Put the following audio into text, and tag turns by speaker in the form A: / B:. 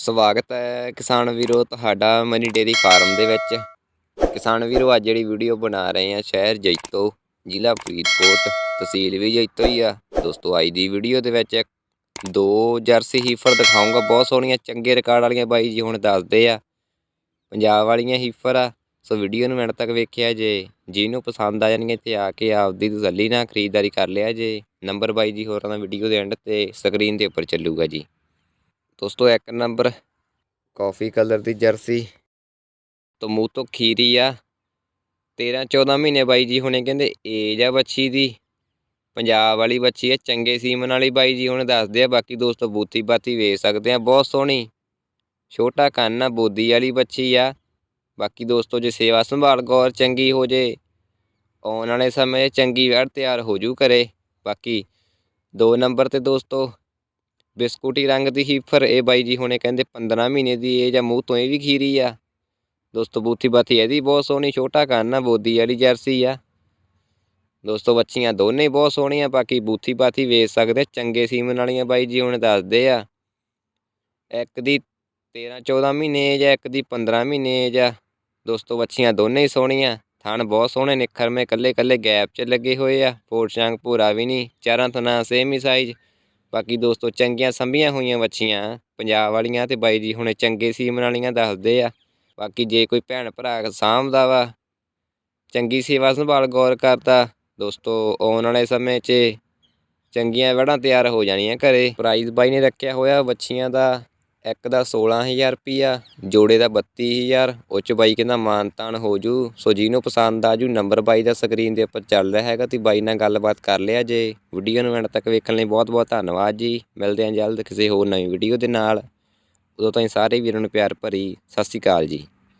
A: ਸਵਾਗਤ ਹੈ ਕਿਸਾਨ ਵੀਰੋ ਤੁਹਾਡਾ ਮਨੀ ਡੇਰੀ ਫਾਰਮ ਦੇ ਵਿੱਚ। ਕਿਸਾਨ ਵੀਰੋ, ਅੱਜ ਜਿਹੜੀ ਵੀਡੀਓ ਬਣਾ ਰਹੇ ਆ ਸ਼ਹਿਰ ਜੈਤੋ, ਜ਼ਿਲ੍ਹਾ ਫਰੀਦਕੋਟ, ਤਹਿਸੀਲ ਵੀ ਜੈਤੋ ਹੀ ਆ। ਦੋਸਤੋ, ਅੱਜ ਦੀ ਵੀਡੀਓ ਦੇ ਵਿੱਚ ਦੋ ਜਰਸੀ ਹੀਫਰ ਦਿਖਾਉਂਗਾ ਬਹੁਤ ਸੋਹਣੀਆਂ, ਚੰਗੇ ਰਿਕਾਰਡ ਵਾਲੀਆਂ ਬਾਈ ਜੀ ਹੁਣ ਦੱਸਦੇ ਆ। ਪੰਜਾਬ ਵਾਲੀਆਂ ਹੀਫਰ ਆ। ਸੋ ਵੀਡੀਓ ਨੂੰ ਮਿੰਟ ਤੱਕ ਵੇਖਿਆ ਜੇ। ਜਿਹਨੂੰ ਪਸੰਦ ਆ ਜਾਣਗੇ ਤੇ ਆ ਕੇ ਆਪਦੀ ਤਸੱਲੀ ਨਾਲ ਖਰੀਦਦਾਰੀ ਕਰ ਲਿਆ ਜੇ। ਨੰਬਰ ਬਾਈ ਜੀ ਹੋਰਾਂ ਦਾ ਵੀਡੀਓ ਦੇ ਐਂਡ ਤੇ ਸਕਰੀਨ ਦੇ ਉੱਪਰ ਚੱਲੂਗਾ ਜੀ। ਦੋਸਤੋ, ਇੱਕ ਨੰਬਰ ਕਾਫੀ ਕਲਰ ਦੀ ਜਰਸੀ। ਤੋਂ ਮੂੰਹ ਤੋਂ ਖੀਰੀ ਆ। 13 14 ਮਹੀਨੇ ਬਾਈ ਜੀ ਹੁਣੇ, ਕਹਿੰਦੇ ਏਜ ਆ ਬੱਚੀ ਦੀ। ਪੰਜਾਬ ਵਾਲੀ ਬੱਚੀ ਆ, ਚੰਗੇ ਸੀਮਨ ਵਾਲੀ ਬਾਈ ਜੀ ਹੁਣ ਦੱਸਦੇ ਆ, ਬਾਕੀ ਦੋਸਤੋ ਬੂਤੀ ਬਾਤੀ ਵੇਚ ਸਕਦੇ ਆ, ਬਹੁਤ ਸੋਹਣੀ। ਛੋਟਾ ਕੰਨ ਆ, ਬੋਦੀ ਵਾਲੀ ਬੱਚੀ ਆ। ਬਾਕੀ ਦੋਸਤੋ, ਜੇ ਸੇਵਾ ਸੰਭਾਲ ਗੌਰ ਚੰਗੀ ਹੋ ਜੇ, ਆਉਣ ਵਾਲੇ ਸਮੇਂ ਚੰਗੀ ਵੈੜ ਤਿਆਰ ਹੋ ਜੂ ਕਰੇ। ਬਾਕੀ ਦੋ ਨੰਬਰ ਤੇ ਦੋਸਤੋ ਬਿਸਕੁਟੀ ਰੰਗ ਦੀ ਹੀ ਹੀਫਰ ਇਹ ਬਾਈ ਜੀ ਹੁਣੇ ਕਹਿੰਦੇ 15 ਮਹੀਨੇ ਦੀ ਏਜ ਆ ਮੂੰਹ ਤੋਂ ਇਹ ਵੀ ਖੀਰੀ ਆ। ਦੋਸਤੋ ਬੂਥੀ ਬਾਥੀ ਇਹਦੀ ਬਹੁਤ ਸੋਹਣੀ, ਛੋਟਾ ਕੰਨ ਆ, ਬੋਦੀ ਵਾਲੀ ਜਰਸੀ ਆ। ਦੋਸਤੋ ਬੱਚੀਆਂ ਦੋਨੇ ਹੀ ਬਹੁਤ ਸੋਹਣੀਆਂ, ਬਾਕੀ ਬੂਥੀ ਬਾਥੀ ਵੇਚ ਸਕਦੇ ਚੰਗੇ ਸੀਮਨ ਵਾਲੀਆਂ ਬਾਈ ਜੀ ਹੁਣ ਦੱਸਦੇ ਆ। ਇੱਕ ਦੀ 13 14 ਮਹੀਨੇ ਏਜ ਆ ਇੱਕ ਦੀ 15 ਮਹੀਨੇ ਏਜ ਆ ਦੋਸਤੋ ਬੱਚੀਆਂ ਦੋਨੇ ਹੀ ਸੋਹਣੀਆਂ। ਥਣ ਬਹੁਤ ਸੋਹਣੇ ਨਿਖਰਵੇਂ ਕੱਲੇ ਕੱਲੇ ਗੈਪ 'ਚ ਲੱਗੇ ਹੋਏ ਆ ਪੋਟ ਸ਼ਾਂਗ ਪੂਰਾ ਵੀ ਨਹੀਂ, ਚਾਰਾਂ ਥਣਾ ਸੇਮ ਹੀ ਸਾਈਜ਼ ਬਾਕੀ ਦੋਸਤੋ ਚੰਗੀਆਂ ਸੰਭੀਆਂ ਹੋਈਆਂ ਵੱਛੀਆਂ, ਪੰਜਾਬ ਵਾਲੀਆਂ ਤੇ ਬਾਈ ਜੀ ਹੁਣੇ ਚੰਗੇ ਸੀਮਨ ਵਾਲੀਆਂ ਦੱਸਦੇ ਆ। ਬਾਕੀ ਜੇ ਕੋਈ ਭੈਣ ਭਰਾ ਸਾਂਭਦਾ ਵਾ, ਚੰਗੀ ਸੇਵਾ ਸੰਭਾਲ ਗੌਰ ਕਰਦਾ, ਦੋਸਤੋ ਆਉਣ ਵਾਲੇ ਸਮੇਂ 'ਚ ਚੰਗੀਆਂ ਵੜਾਂ ਤਿਆਰ ਹੋ ਜਾਣੀਆਂ ਘਰੇ। ਪ੍ਰਾਈਜ਼ ਬਾਈ ਨੇ ਰੱਖਿਆ ਹੋਇਆ ਵੱਛੀਆਂ ਦਾ ਇੱਕ ਦਾ 16000 ਰੁਪਿਆ ਜੋੜੇ ਦਾ 32000 ਉਹ 'ਚ ਬਾਈ ਕਹਿੰਦਾ ਮਾਨਤਾਨ ਹੋ ਜੂ। ਸੋ ਜਿਹਨੂੰ ਪਸੰਦ ਆ ਜੂ ਨੰਬਰ ਬਾਈ ਦਾ ਸਕਰੀਨ ਦੇ ਉੱਪਰ ਚੱਲ ਰਿਹਾ ਹੈਗਾ, ਤੁਸੀਂ ਬਾਈ ਨਾਲ ਗੱਲਬਾਤ ਕਰ ਲਿਆ ਜੇ। ਵੀਡੀਓ ਨੂੰ ਐਂਡ ਤੱਕ ਵੇਖਣ ਲਈ ਬਹੁਤ ਬਹੁਤ ਧੰਨਵਾਦ ਜੀ। ਮਿਲਦੇ ਹਾਂ ਜਲਦ ਕਿਸੇ ਹੋਰ ਨਵੀਂ ਵੀਡੀਓ ਦੇ ਨਾਲ। ਉਦੋਂ ਤਾਈਂ ਸਾਰੇ ਵੀਰਾਂ ਨੂੰ ਪਿਆਰ ਭਰੀ, ਸਤਿ ਸ਼੍ਰੀ ਅਕਾਲ ਜੀ।